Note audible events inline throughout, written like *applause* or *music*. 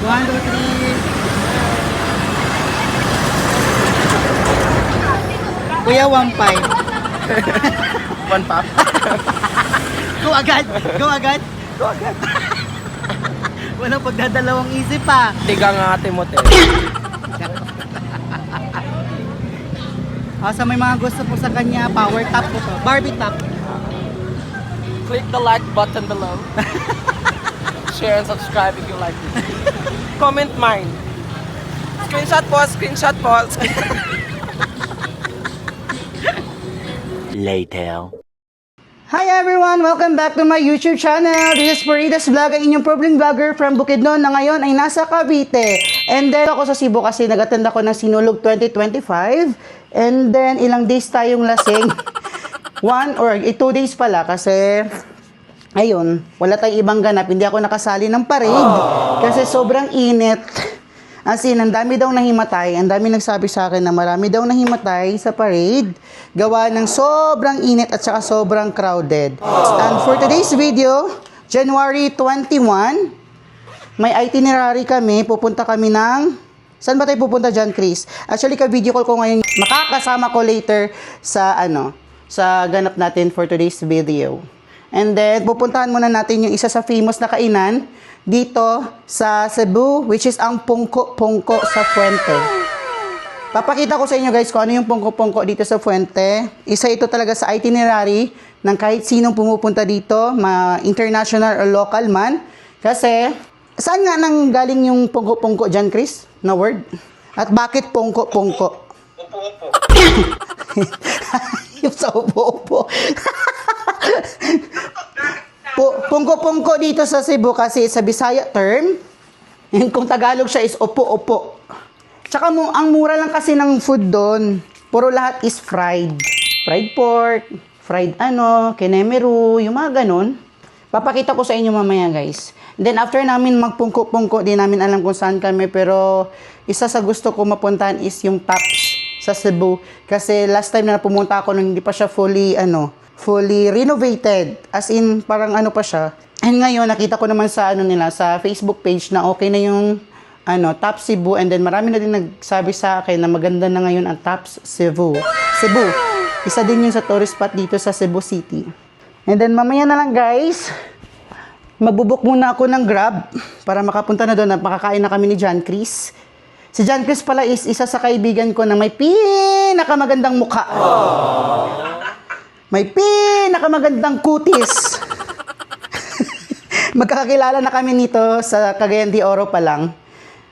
One, two, three. Kuya, one five. *laughs* One pop. *laughs* Go agad! Go agad! Go agad! *laughs* Walang pagdadalawang isip pa. Tiga nga ate mo, te. Ah, sa may mga gusto po sa kanya, power top po to. Barbie top. Click the like button below. Share and subscribe if you like it. Comment mine. Screenshot po, screenshot po. Later. Hi everyone! Welcome back to my YouTube channel. This is Puridas Vlog, ang inyong problem vlogger from Bukidnon na ngayon ay nasa Cavite. And then ako sa Cebu kasi nag-attend ako ng Sinulog 2025. And then ilang days tayong lasing. *laughs* One or eh, two days pala kasi ayun, wala tayong ibang ganap. Hindi ako nakasali ng parade kasi sobrang init. As in, ang dami daw nahimatay. Ang dami nagsabi sa akin na marami daw nahimatay sa parade. Gawa ng sobrang init at saka sobrang crowded. And for today's video, January 21, may itinerary kami. Pupunta kami ng... Saan ba tayo pupunta dyan, Chris? Actually, ka-video call ko ngayon. Makakasama ko later sa ano, sa ganap natin for today's video. And then, pupuntahan muna natin yung isa sa famous na kainan dito sa Cebu, which is ang Pungko Pungko sa Fuente. Papakita ko sa inyo guys kung ano yung Pungko Pungko dito sa Fuente. Isa ito talaga sa itinerary ng kahit sinong pumupunta dito, ma international or local man. Kasi, saan nga nang galing yung Pungko Pungko dyan, Chris? Na word? At bakit Pungko Pungko? *laughs* yung sa upo-upo. *laughs* Pu- Pungko-pungko dito sa Cebu kasi sa Bisaya term. And kung Tagalog siya is opo-opo. Tsaka mo, ang mura lang kasi ng food doon. Puro lahat is fried. Fried pork, fried ano, kinemeru, yung mga ganun. Papakita ko sa inyo mamaya guys. Then after namin magpungko-pungko, di namin alam kung saan kami. Pero isa sa gusto ko mapuntahan is yung Taps sa Cebu. Kasi last time na pumunta ako nung hindi pa siya fully, ano, fully renovated. As in, parang ano pa siya. And ngayon, nakita ko naman sa ano nila, sa Facebook page na okay na yung ano, Taps Cebu. And then marami na din nagsabi sa akin na maganda na ngayon ang Taps Cebu. Cebu. Isa din yun sa tourist spot dito sa Cebu City. And then mamaya na lang guys, magbubuk muna ako ng Grab para makapunta na doon at makakain na kami ni John Chris. Si John Chris pala is isa sa kaibigan ko na may pinakamagandang mukha. May pinakamagandang kutis. *laughs* Magkakakilala na kami nito sa Cagayan de Oro pa lang.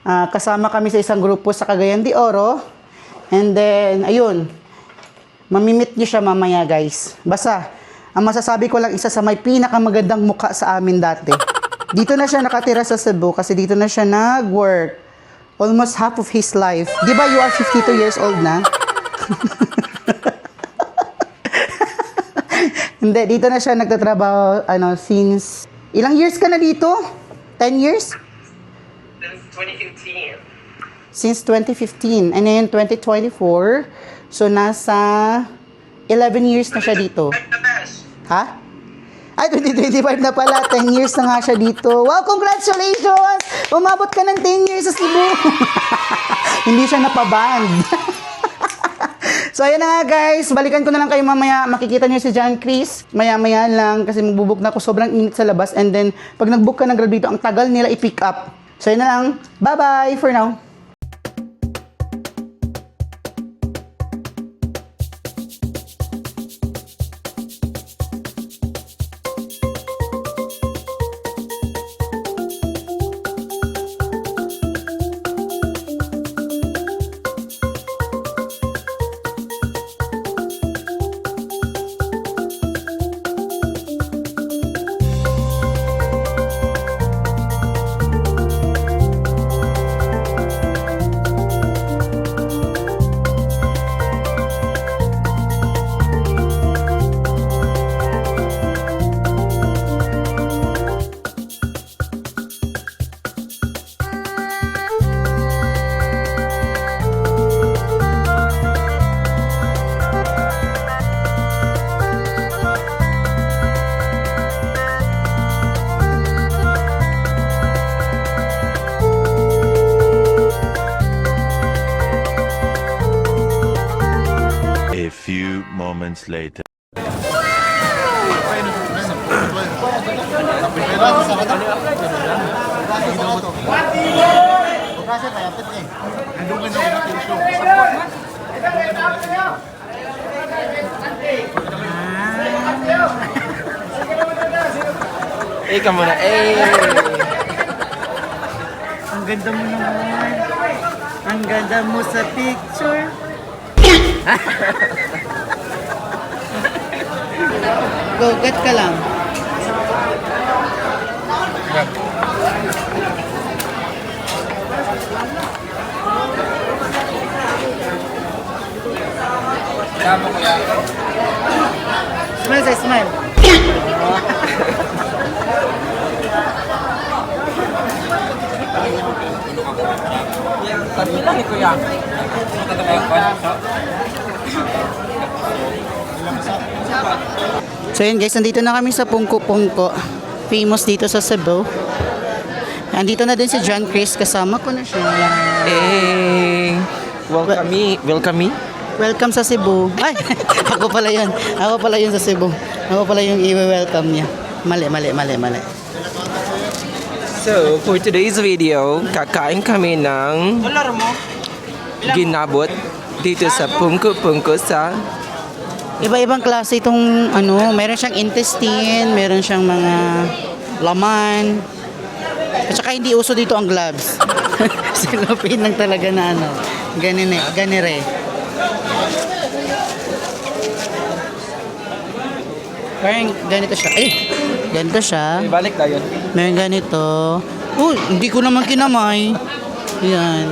Ah, kasama kami sa isang grupo sa Cagayan de Oro. And then, ayun, mamimit niyo siya mamaya guys. Basta, ang masasabi ko lang isa sa may pinakamagandang mukha sa amin dati. Dito na siya nakatira sa Cebu kasi dito na siya nag-work. Almost half of his life. Di ba you are 52 years old na? *laughs* Hindi, dito na siya nagtatrabaho ano, since... Ilang years ka na dito? 10 years? Since 2015. Since 2015. And then 2024. So, nasa 11 years na siya dito. Ha? Ay, 2025 na pala. 10 years na nga siya dito. Wow, congratulations! Umabot ka ng 10 years sa Cebu. *laughs* Hindi siya napaband. *laughs* so, ayan na nga guys. Balikan ko na lang kayo mamaya. Makikita niyo si John Chris. Maya-maya lang kasi magbubuk na ako. Sobrang init sa labas. And then, pag nag-book ka ng grab dito, ang tagal nila i-pick up. So, ayan na lang. Bye-bye for now. Eh, ka muna. Eh. Ang ganda mo naman. Ang ganda mo sa picture. *laughs* Go, get ka lang. Smile say smile. Sabi lang ni Kuya. So yun guys, nandito na kami sa Pungko Pungko. Famous dito sa Cebu. Nandito na din si John Chris, kasama ko na siya. Eh. Welcome me. Welcome me. Welcome sa Cebu. Ay, *laughs* ako pala yun. Ako pala yun sa Cebu. Ako pala yung i-welcome niya. Mali, mali, mali, mali. So, for today's video, kakain kami ng ginabot dito sa Pungko Pungko sa Iba-ibang klase itong ano, meron siyang intestine, meron siyang mga laman. At saka hindi uso dito ang gloves. *laughs* Silupin lang talaga na ano. Ganine, ganire. Parang ganito siya. Eh, ganito siya. Balik tayo. Meron ganito. Oh, hindi ko naman kinamay. Yan.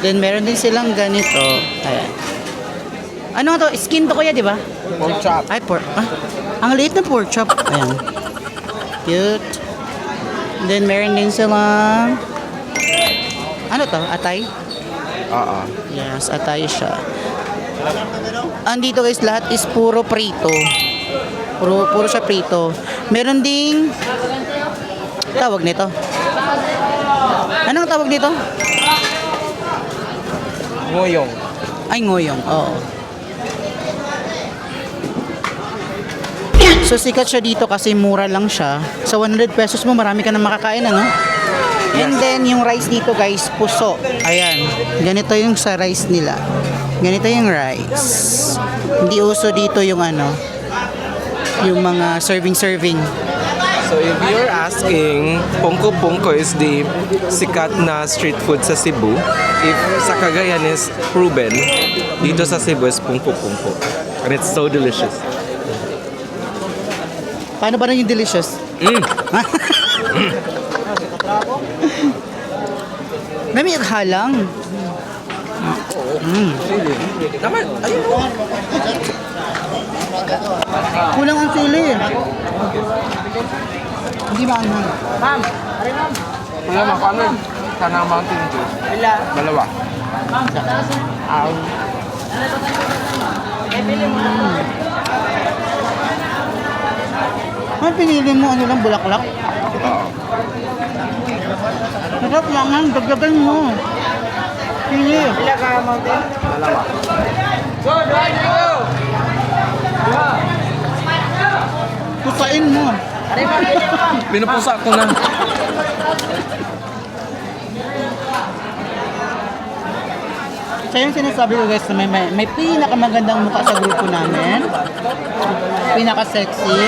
Then meron din silang ganito. Ayan. Ano to? Skin to kuya, di ba? Pork chop. Ay, pork. Ah, ang liit na pork chop. Ayan. Cute. Then meron din silang ano to? Atay? Oo. Yes, atay siya. Andito guys, lahat is puro prito. Puro, puro siya prito. Meron ding tawag nito. Anong tawag nito? Ngoyong. Ay, ngoyong. Oo. So, sikat siya dito kasi mura lang siya. Sa 100 pesos mo, marami ka na makakain, ano? And then, yung rice dito, guys, puso. Ayan. Ganito yung sa rice nila. Ganito yung rice. Hindi uso dito yung ano, yung mga serving-serving. So if you're asking, Pungko Pungko is the sikat na street food sa Cebu. If sa Cagayan is proven, dito sa Cebu is Pungko Pungko. And it's so delicious. Paano ba na yung delicious? Mm. *laughs* Nami halang. Naman, ayun o. Kulang ang sili. Hindi ba ano? Ma'am, Kuya, makano sana Mountain Dew? Wala. Dalawa. Ano pinili mo? Ano lang, bulaklak? Oo. Sarap lang yan, dagdagan mo. Pili. Dalawa. Pusain mo. Pinupusa ko na. *laughs* Siya yung sinasabi ko guys na may, may, may pinakamagandang mukha sa grupo namin. Pinaka-sexy.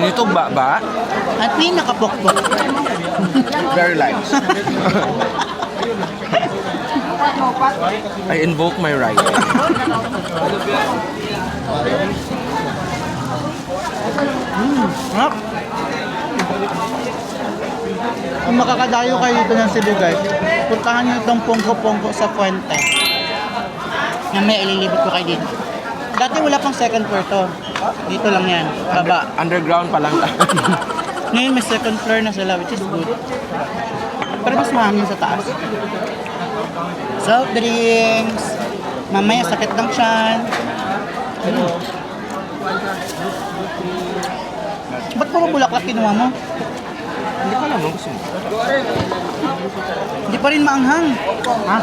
Initog ba ba? At pinaka-pokpok. Very light. I invoke my right. Kung makakadayo kayo dito ng Cebu guys, puntahan nyo itong pongko-pongko sa Fuente. Na may ililibot ko kayo dito. Dati wala pang second floor to. Dito lang yan, baba. Underground pa lang. *laughs* Ngayon may second floor na sila which is good. Pero mas mahangin sa taas. Soft drinks. Mamaya sakit ng tiyan. Ba't puro bulaklak kinuha mo? Hindi ko alam gusto mo. Hindi pa rin maanghang. Ha?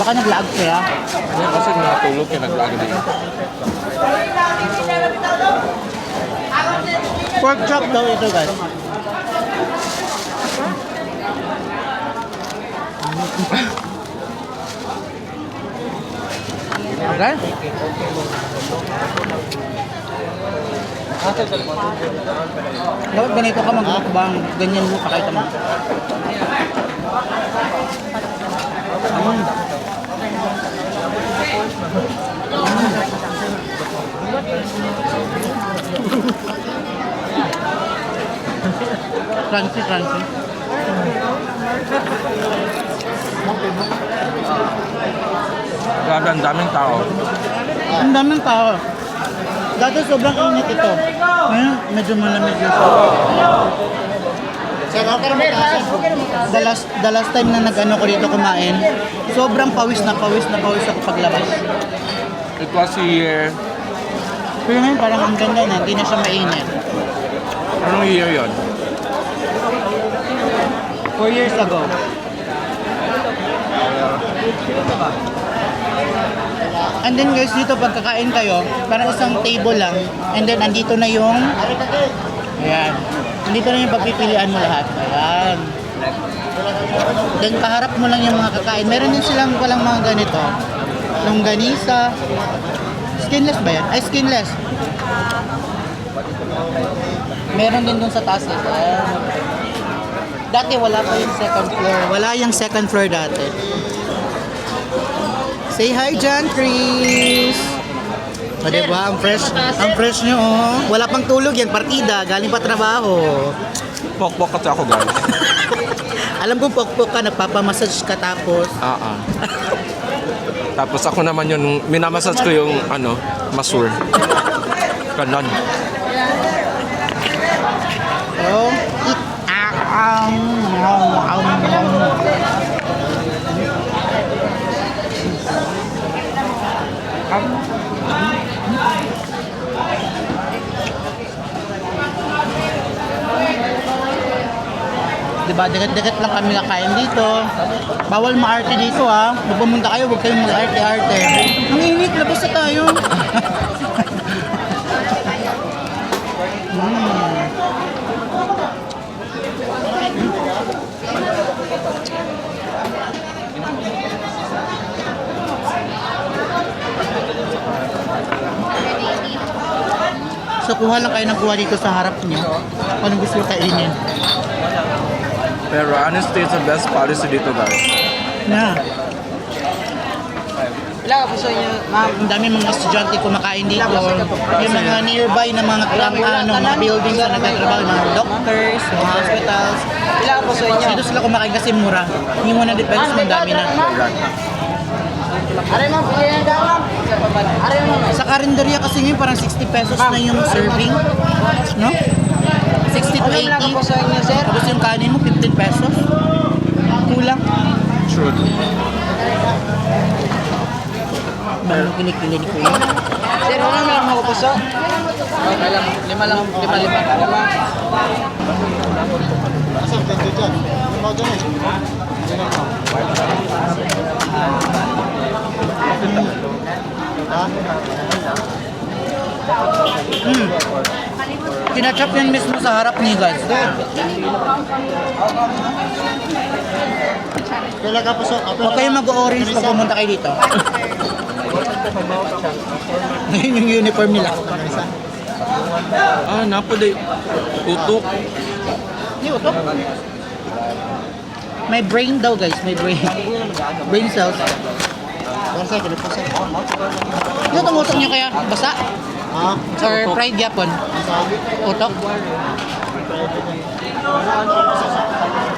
Baka nag-lag kaya. Hindi kasi natulog kaya naglag na yun. Pork chop daw ito guys. Okay? Dapat ganito ka mag-mukbang. Ganyan mo pakita mo. Mm. Crunchy, crunchy. Grabe, ang daming tao. Ang daming tao. Dati sobrang init ito. Ngayon, medyo malamig na siya. The last, the last time na nag-ano ko dito kumain, sobrang pawis na pawis na pawis ako paglabas. It was year... Pero ngayon parang ang ganda na, hindi na siya mainit. Anong year yon? Four years ago. And then guys, dito pagkakain kayo, parang isang table lang, and then andito na yung, ayan, andito na yung pagpipilian mo lahat. Ayan. Then kaharap mo lang yung mga kakain. Meron din silang palang mga ganito. Longganisa. Skinless ba yan? Ay, skinless. Meron din dun sa taas eh. Dati wala pa yung second floor. Wala yung second floor dati. Say hi, John Chris! O, diba? Ang fresh, ang fresh nyo, oh. Wala pang tulog yan, partida. Galing pa trabaho. Pok-pok kasi ako guys. *laughs* Alam kong pokpok ka, nagpapamassage ka tapos. Ah, ah. Tapos ako naman yung, minamassage ko yung, ano, masur. Ganon. Oh, it, ah, um, um, um, um. Diba, dikit-dikit lang kami kakain dito. Bawal maarte dito ha. Kung pumunta kayo, huwag kayong mag-arte-arte. Ang init, labas na tayo. So, kuha lang kayo ng kuha dito sa harap niyo. Anong gusto kainin. Pero honestly, it's the best policy dito guys. Na. Wala po sa inyo, ma'am. Ang dami mga estudyante kumakain dito. Yung mga nearby na mga um, ano, mga buildings na nagtatrabaho, mga doctors, mga hospitals. Wala po sa inyo. Dito sila kumakain kasi mura. Hindi mo na depends ang dami na. Sa karinderya kasi ngayon parang 60 pesos na yung serving. No? 60 to 80. Tapos yung kanin mo 15 pesos. Kulang. True. Ano kinikili ni Kuya? Sir, wala na lang ako puso. Okay lang. Lima lang. Lima, lima. Lima. Kinachop yan mismo sa harap ni guys. Huwag kayong mag-orange pag pumunta kayo dito. *laughs* Ngayon yung uniform nila. Ah, napo day. Utok. Hindi, utok. May brain daw guys, may brain. Brain cells. Ano itong utok niyo kaya? Basa? Or fried yapon? Utok?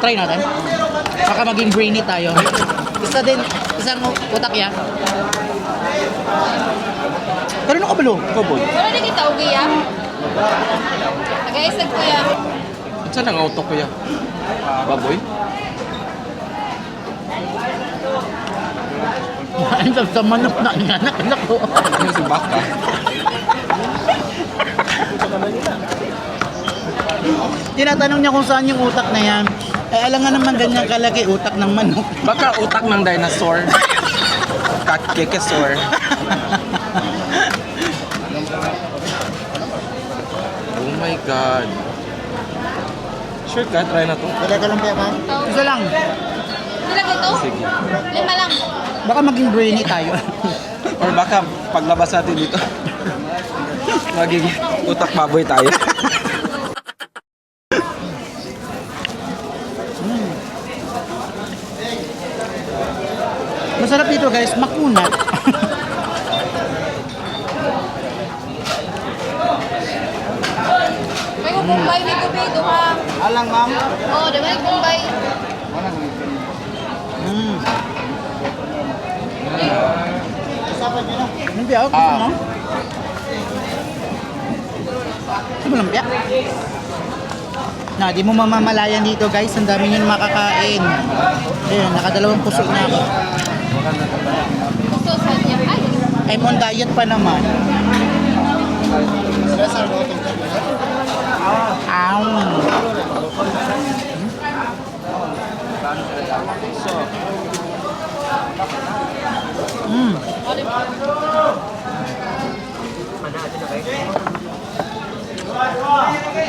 Try natin. Baka maging brainy tayo. Isa din, isang utak ya. Kanino ka balo? Koboy. Wala na kita ugi ya. Nag-aisag ko ya. Saan *laughs* ang utok ko yan? Baboy? Ang sa manok na nga anak ko. Ano si Baka? Tinatanong niya kung saan yung utak na yan. Eh, alam nga naman ganyan kalaki utak ng manok. *laughs* Baka utak ng dinosaur. Kakikesaur. oh my God. Sure ka? Try na to. Wala ka lang pa Isa lang. Ilan ito? Sige. Lima lang. Baka maging brainy tayo. Or baka paglabas natin dito, *laughs* magiging utak baboy tayo. *laughs* Masarap dito guys, makunat. May kukumbay, may tubig, duha. Alang ma'am. Oo, di ba may kumbay? Mm. Lumpia, oh, gusto mo? Gusto mo lumpia? Na, di mo mamamalayan dito guys, ang dami nyo makakain. Ayun, nakadalawang puso na ako. I'm on diet pa naman. Ow.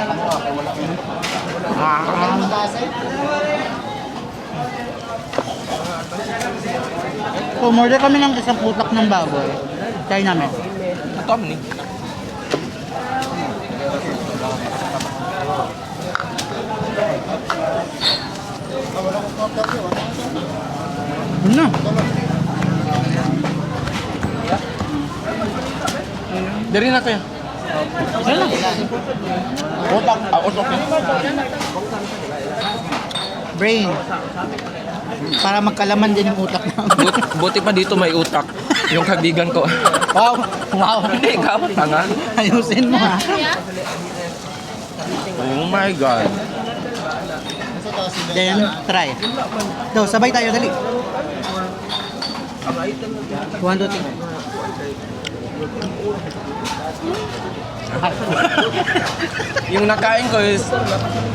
Mm. Umorder kami ng isang utak ng baboy. Try namin. Ito ni. Na. Dari na kayo. Utak. Ah, yun. Brain. Para magkalaman din yung utak na. But, buti pa dito may utak. Yung kaibigan ko. wow. Wow. Hindi, ikaw. Tanga. Ayusin mo ha. niya? Oh my God. Then, try. Daw, sabay tayo, dali. One, two, three. *laughs* Yung nakain ko is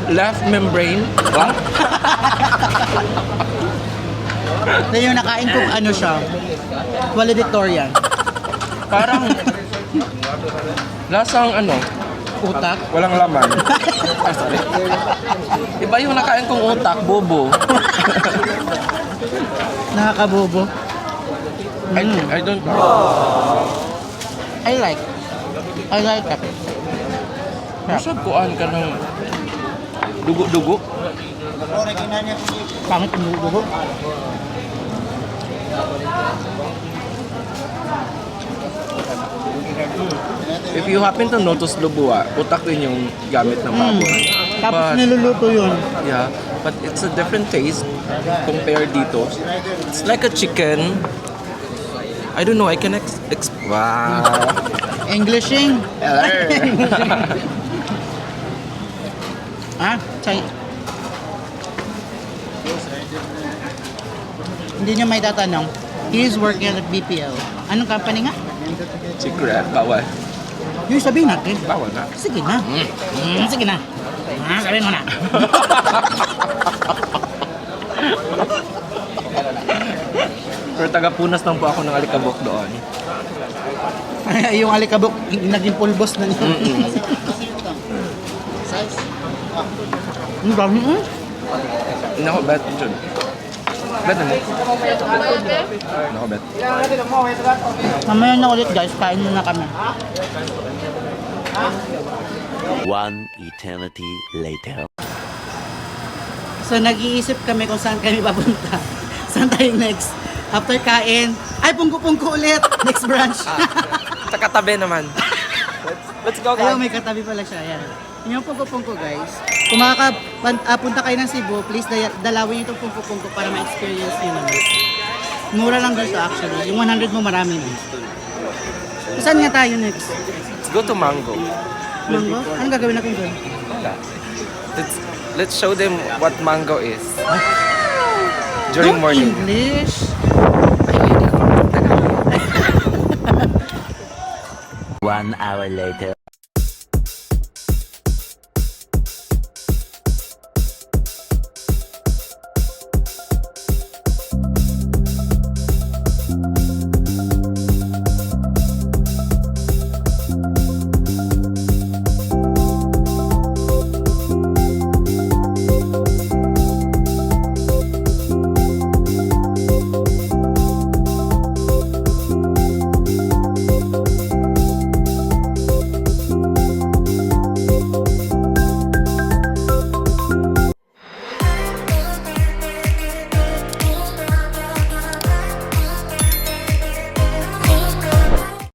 left membrane. What? Then yung nakain ko, ano siya, valedictorian. Parang lasang ano, Utak. walang laman. Ah, *laughs* sorry. Iba yung nakain kong utak, bobo. *laughs* Nakakabobo. I, Mm. I don't I like. I like it. Masag kuan ka ng dugo-dugo. Pangit yung dugo. If you happen to notice lubua, utak din yung gamit ng Mm. baboy. Tapos But, niluluto yun. yeah, but it's a different taste compared dito. It's like a chicken. I don't know, I can ex... ex wow. Englishing. *laughs* Ah, chay. Hindi niya may tatanong. He is working at BPL. Anong company nga? Secret, bawal. Yung sabihin natin. Bawal na. Sige na. Mm, sige na. Ah, sabihin mo na. *laughs* Pero taga-punas lang po ako ng alikabok doon. *laughs* yung alikabok, naging pulbos na niya. Mm-mm. Ang dami mm. Nako, bet. Jun. Bet na mo. Nako, bet. Mamaya na ulit guys, kain muna kami. One eternity later. So nag-iisip kami kung saan kami *laughs* papunta. saan tayo next? After kain, ay pungko-pungko ulit. Next branch. Sa katabi naman. let's, let's go, Ayaw, guys. may katabi pala siya. Yan. Yun Yung pungko-pungko guys. Kung makakapunta kayo ng Cebu, please daya- dalawin itong pungko-pungko para ma-experience nyo naman. Mura lang dito actually. Yung 100 mo marami na. Saan nga tayo next? Let's go to Mango. Mango? Anong gagawin natin doon? Wala. Let's, let's show them what mango is. During Don't morning. English. One hour later.